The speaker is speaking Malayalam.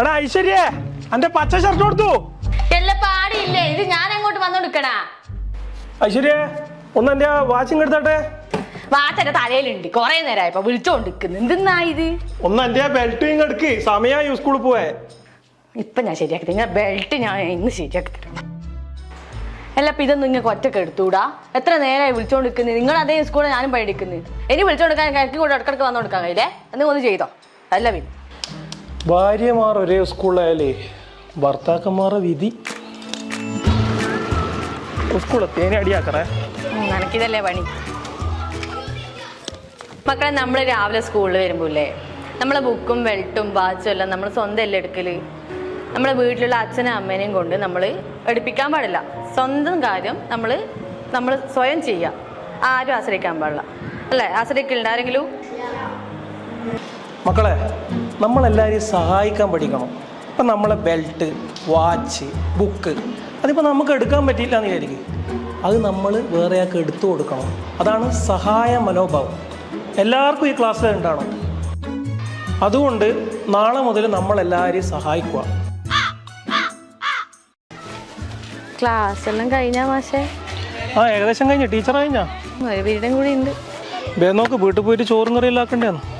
എടാ ഐശ്വര്യേ അന്റെ പച്ച ഷർട്ട് കൊടുത്തു എല്ലാം പാടിയില്ലേ? ഇത് ഞാൻ അങ്ങോട്ട് വന്നോടുക്കണാ ഐശ്വര്യേ ഒന്ന് എന്റെ വാച്ചിങ് എടുത്തട്ടെ. വാച്ചന്റെ തലയിലുണ്ട്. കൊറേ നേരമായി ഇപ്പൊ വിളിച്ചോണ്ടിരിക്കുന്നു. എന്തെന്നാ ഇത്? ഒന്ന് എന്റെ ബെൽറ്റ് ഇങ്ങ് എടുക്ക്. സമയമായി സ്കൂളിൽ പോവേ ഇപ്പൊ ഞാൻ ശരിയാക്കി തരാം. ബെൽറ്റ് ഞാൻ ഇന്ന് ശരിയാക്കി തരാം. അല്ല അപ്പൊ ഇതൊന്നും ഇങ്ങനെ ഒറ്റയ്ക്ക് എടുത്തൂടാ? എത്ര നേരമായി വിളിച്ചോണ്ടിരിക്കുന്നത് നിങ്ങൾ അതേ സ്കൂളിൽ ഞാനും പഠിക്കുന്നത് ഇനി വിളിച്ചോണ്ടിരിക്കാൻ എനിക്ക് കൂടെ ഇടക്കിടക്ക് വന്നോണ്ടിരിക്കാൻ കഴിയില്ലേ? എന്നൊന്ന് ഒന്ന് ചെയ്തോ? അല്ല പിന്നെ. ഭാര്യമാർ ഒരേ സ്കൂളിലായാലേ ഭർത്താക്കന്മാരുടെ വിധി. സ്കൂളിൽ തേനെ അടിയാക്കണേ. നനക്കിതല്ലേ പണി. മക്കളെ നമ്മൾ രാവിലെ സ്കൂളിൽ വരുമ്പോല്ലേ നമ്മളെ ബുക്കും വെൽട്ടും വാച്ചും എല്ലാം നമ്മൾ സ്വന്തം അല്ലേ എടുക്കൽ? നമ്മളെ വീട്ടിലുള്ള അച്ഛനും അമ്മേനെയും കൊണ്ട് നമ്മൾ എടുപ്പിക്കാൻ പാടില്ല. സ്വന്തം കാര്യം നമ്മൾ നമ്മൾ സ്വയം ചെയ്യാം ആരും ആശ്രയിക്കാൻ പാടില്ല. അല്ലേ? ആശ്രയിക്കലുണ്ട്. ആരെങ്കിലും? മക്കളെ നമ്മളെല്ലാവരെയും സഹായിക്കാൻ പഠിക്കണം. ഇപ്പം നമ്മളെ ബെൽറ്റ് വാച്ച് ബുക്ക് അതിപ്പോൾ നമുക്ക് എടുക്കാൻ പറ്റിയില്ല എന്ന് വിചാരിക്കും. അത് നമ്മൾ വേറെ ആൾക്ക് എടുത്തു കൊടുക്കണം. അതാണ് സഹായ മനോഭാവം. എല്ലാവർക്കും ഈ ക്ലാസ്സിൽ ഉണ്ടാവണം. അതുകൊണ്ട് നാളെ മുതൽ നമ്മളെല്ലാവരെയും സഹായിക്കുക. ക്ലാസ് എല്ലാം കഴിഞ്ഞാ മാഷേ? ആ ഏകദേശം കഴിഞ്ഞു. ടീച്ചർ കഴിഞ്ഞാ? ഒരു വീടും കൂടി ഉണ്ട്. നോക്ക് വീട്ടിൽ പോയിട്ട് ചോറും കറിയെല്ലാം ആക്കണ്ടേന്ന്.